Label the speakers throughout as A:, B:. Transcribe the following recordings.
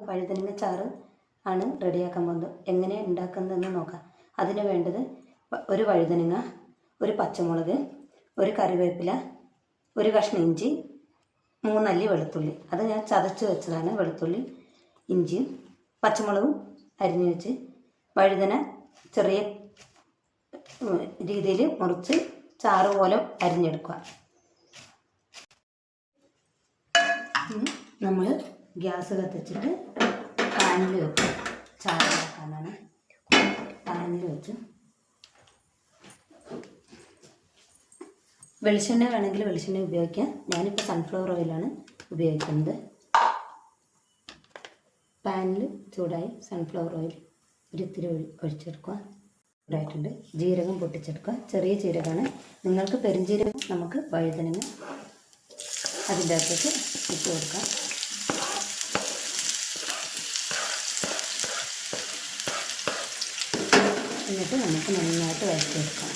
A: വഴുതനങ്ങ ചാറ് ആണ് റെഡിയാക്കാൻ പോകുന്നത്. എങ്ങനെ ഉണ്ടാക്കുന്നതെന്ന് നോക്കാം. അതിന് വേണ്ടത് ഒരു വഴുതനങ്ങ ഒരു പച്ചമുളക് ഒരു കറിവേപ്പില ഒരു കഷ്ണം ഇഞ്ചി മൂന്നല്ലി വെളുത്തുള്ളി. അത് ഞാൻ ചതച്ച് വെച്ചതാണ് വെളുത്തുള്ളി ഇഞ്ചിയും പച്ചമുളകും അരിഞ്ഞ് വെച്ച് വഴുതന ചെറിയ രീതിയിൽ മുറിച്ച് ചാറ് പോലെ അരിഞ്ഞെടുക്കുക. നമ്മൾ ഗ്യാസ് കത്തിച്ചിട്ട് പാനിൽ വെക്കും. ചായ ഉണ്ടാക്കാനാണ് പാനിൽ വെച്ച്. വെളിച്ചെണ്ണ വേണമെങ്കിൽ വെളിച്ചെണ്ണ ഉപയോഗിക്കാം. ഞാനിപ്പോൾ സൺഫ്ലവർ ഓയിലാണ് ഉപയോഗിക്കുന്നത്. പാനിൽ ചൂടായി സൺഫ്ലവർ ഓയിൽ ഒരിത്തിരി ഒഴി- ഒഴിച്ചെടുക്കുക. ചൂടായിട്ടുണ്ട്. ജീരകം പൊട്ടിച്ചെടുക്കുക. ചെറിയ ജീരകമാണ്. നിങ്ങൾക്ക് പെരുംജീരകം നമുക്ക് വഴുതനങ്ങ അതിന്റെ അകത്തേക്ക് ഇട്ട് കൊടുക്കാം. എന്നിട്ട് നമുക്ക് നന്നായിട്ട് വഴറ്റിയെടുക്കാം.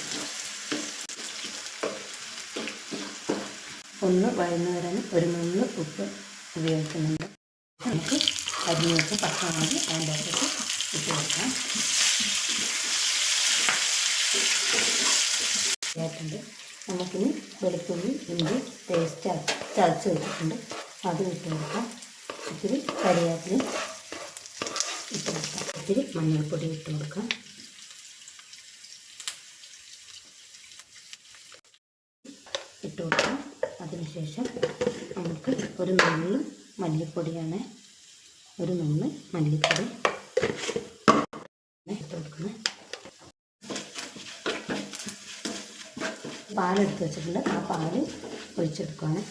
A: ഒന്ന് വഴന്നു വരാൻ ഒരു നുള്ളു ഉപ്പ് ഉപയോഗിക്കുന്നുണ്ട്. നമുക്ക് അരിഞ്ഞ് പച്ചമാതി പച്ചമുളക് അതിന്റെ അകത്തേക്ക് ഇട്ട് കൊടുക്കാം. നമുക്കിനി വെളുത്തുള്ളി ഇഞ്ചി പേസ്റ്റ് ചതച്ച് വെച്ചിട്ടുണ്ട്. അത് ഇട്ട് കൊടുക്കാം. ഇത്തിരി കറിവേപ്പില ഇട്ട് കൊടുക്കാം. ഇത്തിരി മഞ്ഞൾപ്പൊടി ഇട്ട് കൊടുക്കാം. ഇട്ട് കൊടുക്കാം. അതിനുശേഷം നമുക്ക് ഒരു നുള്ള് മല്ലിപ്പൊടിയാണ് ഒരു നുള്ള് മല്ലിപ്പൊടി ഇട്ട് കൊടുക്കുന്നത്. പാലെടുത്ത് വെച്ചിട്ടുണ്ട്. ആ പാൽ ഒഴിച്ചെടുക്കുകയാണ്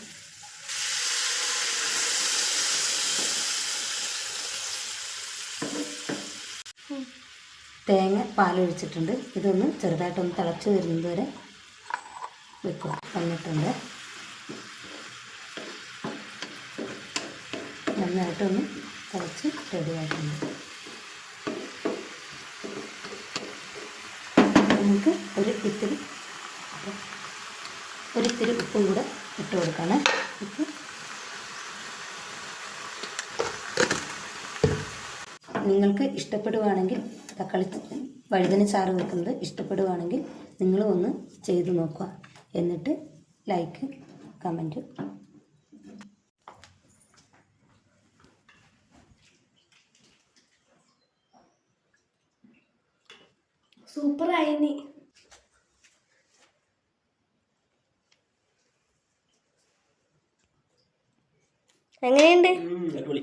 A: തേങ്ങ പാലൊഴിച്ചിട്ടുണ്ട്. ഇതൊന്ന് ചെറുതായിട്ടൊന്ന് തിളച്ച് വരുന്നത് വരെ വെക്കുക. വന്നിട്ടുണ്ട്. നന്നായിട്ടൊന്ന് തിളച്ച് റെഡിയായിട്ടുണ്ട് നമുക്ക് ഒരു ഇത്തിരി ഒരു ഇത്തിരി ഉപ്പും കൂടെ ഇട്ട് കൊടുക്കണം. ഉപ്പ്. നിങ്ങൾക്ക് ഇഷ്ടപ്പെടുവാണെങ്കിൽ തക്കാളി വഴുതന ചാറ് വെക്കുന്നത് ഇഷ്ടപ്പെടുവാണെങ്കിൽ നിങ്ങൾ ഒന്ന് ചെയ്തു നോക്കുക. എന്നിട്ട് ലൈക്ക് കമന്റ്
B: സൂപ്പർ ആയിനി എങ്ങനെയുണ്ട്?
C: അടിപൊളി.